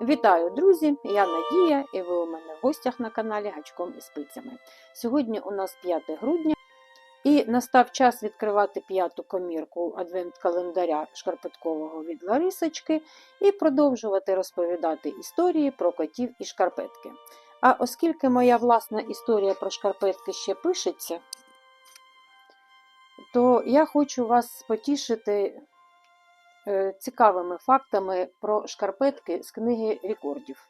Вітаю, друзі! Я Надія і ви у мене в гостях на каналі Гачком і спицями. Сьогодні у нас 5 грудня і настав час відкривати п'яту комірку адвент-календаря шкарпеткового від Ларисочки і продовжувати розповідати історії про котів і шкарпетки. А оскільки моя власна історія про шкарпетки ще пишеться, то я хочу вас потішити цікавими фактами про шкарпетки з книги рекордів.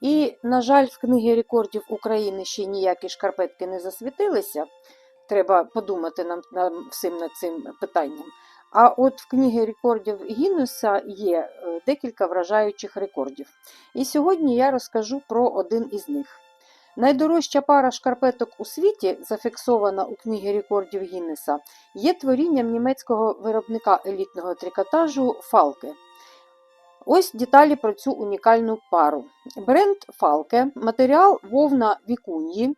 І, на жаль, в книгі рекордів України ще ніякі шкарпетки не засвітилися. Треба подумати нам, нам всім над цим питанням. А от в книгі рекордів Гіннеса є е, декілька вражаючих рекордів. І сьогодні я розкажу про один із них. Найдорожча пара шкарпеток у світі, зафіксована у книгі рекордів Гіннеса, є творінням німецького виробника елітного трикотажу Фалке. Ось деталі про цю унікальну пару. Бренд Фалке, матеріал вовна вікуньї,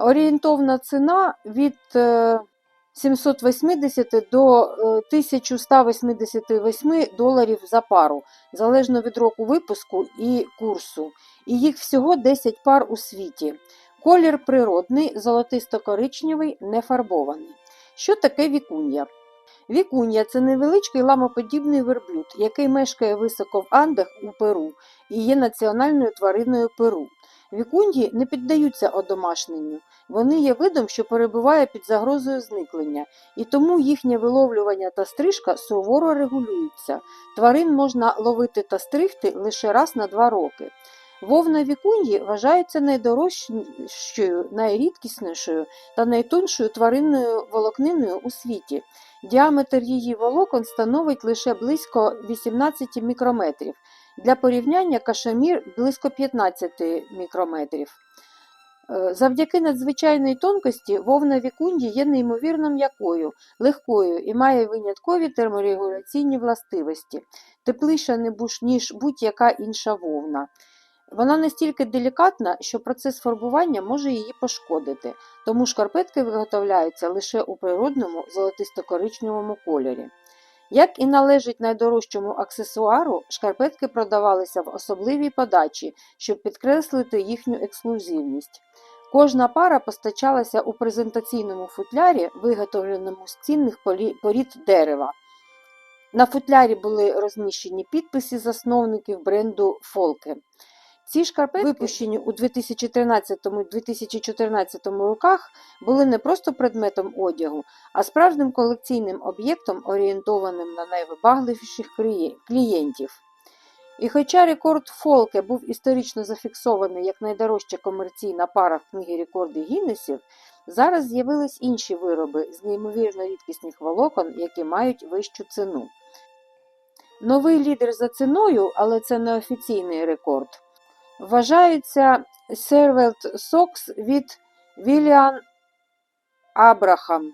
орієнтовна ціна від е, 780 до е, 1188 доларів за пару, залежно від року випуску і курсу. І їх всього 10 пар у світі. Колір природний, золотисто-коричневий, не фарбований. Що таке вікунья? Вікунья це невеличкий ламоподібний верблюд, який мешкає високо в Андах у Перу і є національною твариною Перу. Вікуньї не піддаються одомашненню. Вони є видом, що перебуває під загрозою зникнення, і тому їхнє виловлювання та стрижка суворо регулюються. Тварин можна ловити та стригти лише раз на два роки. Вовна вікуньї вважається найдорожчою, найрідкіснішою та найтоншою тваринною волокниною у світі. Діаметр її волокон становить лише близько 18 мікрометрів. Для порівняння кашемір близько 15 мікрометрів. Завдяки надзвичайній тонкості вовна вікунді є неймовірно м'якою, легкою і має виняткові терморегуляційні властивості, тепліша ніж будь-яка інша вовна. Вона настільки делікатна, що процес фарбування може її пошкодити, тому шкарпетки виготовляються лише у природному золотисто-коричневому кольорі. Як і належить найдорожчому аксесуару, шкарпетки продавалися в особливій подачі, щоб підкреслити їхню ексклюзивність. Кожна пара постачалася у презентаційному футлярі, виготовленому з цінних порід дерева. На футлярі були розміщені підписи засновників бренду Фолке. Ці шкарпетки, випущені у 2013-2014 роках, були не просто предметом одягу, а справжнім колекційним об'єктом, орієнтованим на найвибагливіших клієнтів. І хоча рекорд Фолке був історично зафіксований як найдорожча комерційна пара в книгі рекордів Гіннесів, зараз з'явились інші вироби з неймовірно рідкісних волокон, які мають вищу ціну. Новий лідер за ціною, але це не офіційний рекорд вважається Сервелт Сокс від Віліан Абрахам.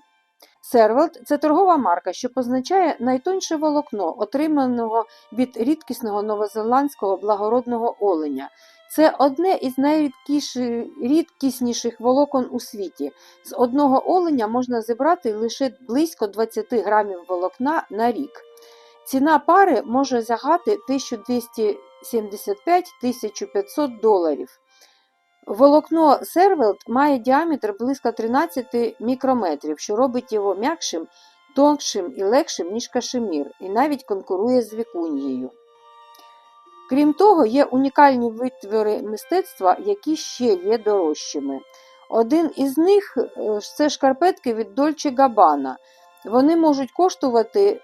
Сервелт це торгова марка, що позначає найтонше волокно, отриманого від рідкісного новозеландського благородного оленя. Це одне із найрідкісніших волокон у світі. З одного оленя можна зібрати лише близько 20 грамів волокна на рік. Ціна пари може сягати 1200 75-1500 доларів. Волокно Сервелт має діаметр близько 13 мікрометрів, що робить його м'якшим, тонкшим і легшим, ніж кашемір, і навіть конкурує з вікуньєю. Крім того, є унікальні витвори мистецтва, які ще є дорожчими. Один із них е, це шкарпетки від Dolce Gabbana. Вони можуть коштувати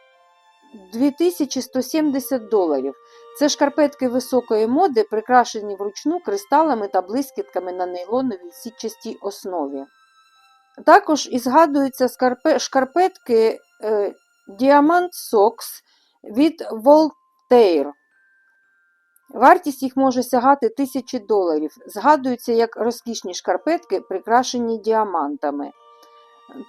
2170 доларів. Це шкарпетки високої моди, прикрашені вручну кристалами та блискітками на нейлоновій сітчастій основі. Також і згадуються шкарпетки е, Diamant Socks від Voltaire. Вартість їх може сягати тисячі доларів. Згадуються як розкішні шкарпетки, прикрашені діамантами.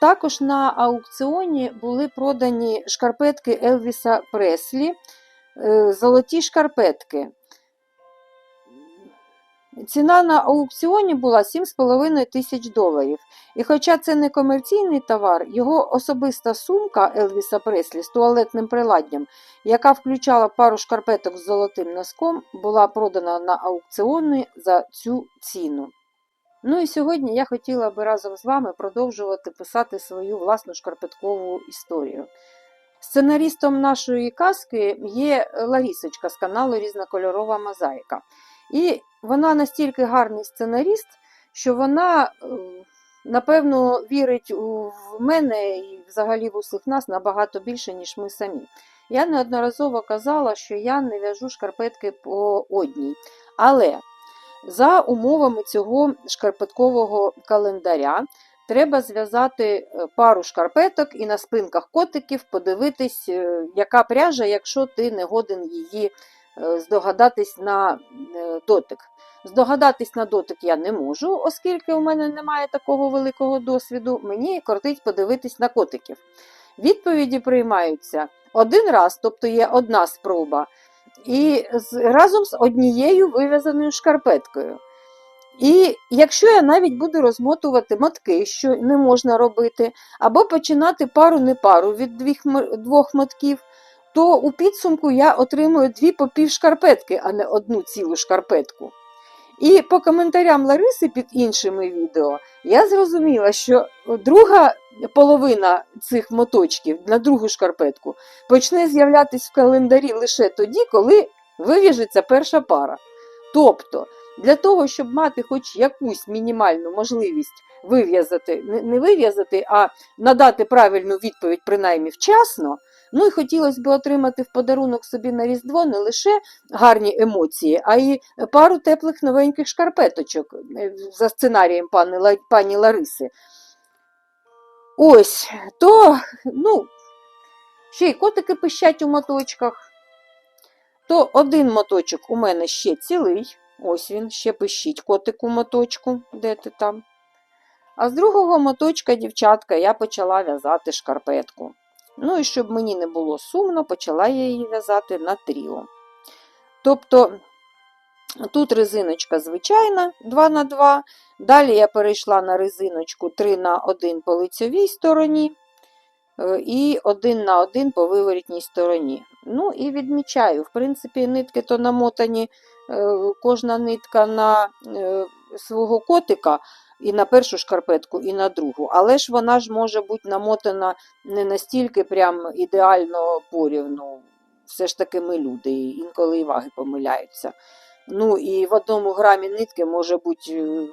Також на аукціоні були продані шкарпетки Елвіса Преслі, е, золоті шкарпетки. Ціна на аукціоні була 7,5 тисяч доларів. І хоча це не комерційний товар, його особиста сумка Елвіса Преслі з туалетним приладдям, яка включала пару шкарпеток з золотим носком, була продана на аукціоні за цю ціну. Ну і сьогодні я хотіла би разом з вами продовжувати писати свою власну шкарпеткову історію. Сценарістом нашої казки є Ларісочка з каналу Різнокольорова мозаїка. І вона настільки гарний сценаріст, що вона, е, напевно, вірить в мене і взагалі в усіх нас набагато більше, ніж ми самі. Я неодноразово казала, що я не в'яжу шкарпетки по одній. Але за умовами цього шкарпеткового календаря треба зв'язати е, пару шкарпеток і на спинках котиків подивитись, е, яка пряжа, якщо ти не годен її е, здогадатись на дотик. Здогадатись на дотик я не можу, оскільки у мене немає такого великого досвіду. Мені кортить подивитись на котиків. Відповіді приймаються один раз, тобто є одна спроба, і разом з однією вив'язаною шкарпеткою. І якщо я навіть буду розмотувати мотки, що не можна робити, або починати пару не пару від двох, мотків, то у підсумку я отримую дві по пів шкарпетки, а не одну цілу шкарпетку. І по коментарям Лариси під іншими відео я зрозуміла, що друга половина цих моточків на другу шкарпетку почне з'являтись в календарі лише тоді, коли вив'яжеться перша пара. Тобто, для того, щоб мати хоч якусь мінімальну можливість вив'язати, не вив'язати, а надати правильну відповідь принаймні вчасно, ну і хотілося б отримати в подарунок собі на Різдво не лише гарні емоції, а й пару теплих новеньких шкарпеточок е, за сценарієм пани, пані Лариси. Ось, то, ну, ще й котики пищать у моточках. То один моточок у мене ще цілий. Ось він, ще пищить котик у моточку, де ти там. А з другого моточка, дівчатка, я почала в'язати шкарпетку. Ну і щоб мені не було сумно, почала я її в'язати на тріо. Тобто тут резиночка звичайна 2 на 2 Далі я перейшла на резиночку 3 на 1 по лицьовій стороні і 1 на 1 по виворітній стороні. Ну і відмічаю, в принципі, нитки то намотані е, кожна нитка на е, свого котика і на першу шкарпетку, і на другу. Але ж вона ж може бути намотана не настільки прям ідеально порівну. Все ж таки ми люди, і інколи і ваги помиляються. Ну і в одному грамі нитки може бути е,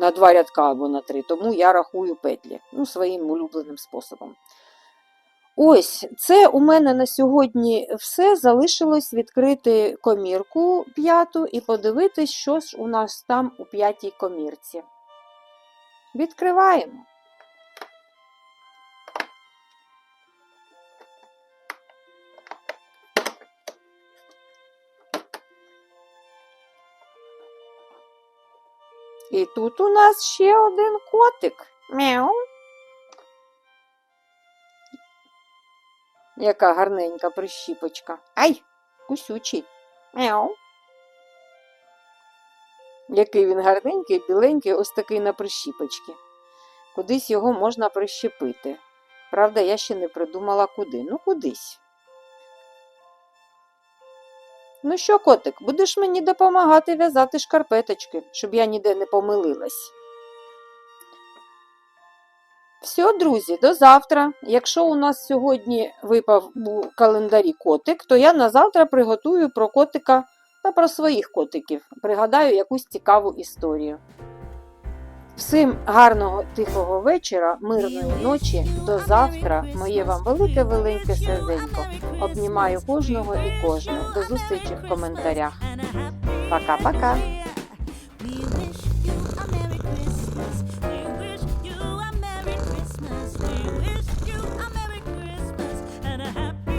на два рядка або на три, тому я рахую петлі ну, своїм улюбленим способом. Ось, це у мене на сьогодні все. Залишилось відкрити комірку п'яту і подивитись, що ж у нас там у п'ятій комірці. Відкриваємо. І тут у нас ще один котик. Мяу. Яка гарненька прищіпочка. Ай, кусючий. Мяу. Який він гарненький, біленький, ось такий на прищіпочки. Кудись його можна прищепити. Правда, я ще не придумала куди. Ну, кудись. Ну що, котик, будеш мені допомагати в'язати шкарпеточки, щоб я ніде не помилилась. Все, друзі, до завтра. Якщо у нас сьогодні випав у календарі котик, то я на завтра приготую про котика та про своїх котиків. Пригадаю якусь цікаву історію. Всім гарного тихого вечора, мирної ночі, до завтра. Моє вам велике-велике серденько. Обнімаю кожного і кожну. До зустрічі в коментарях. Пока-пока.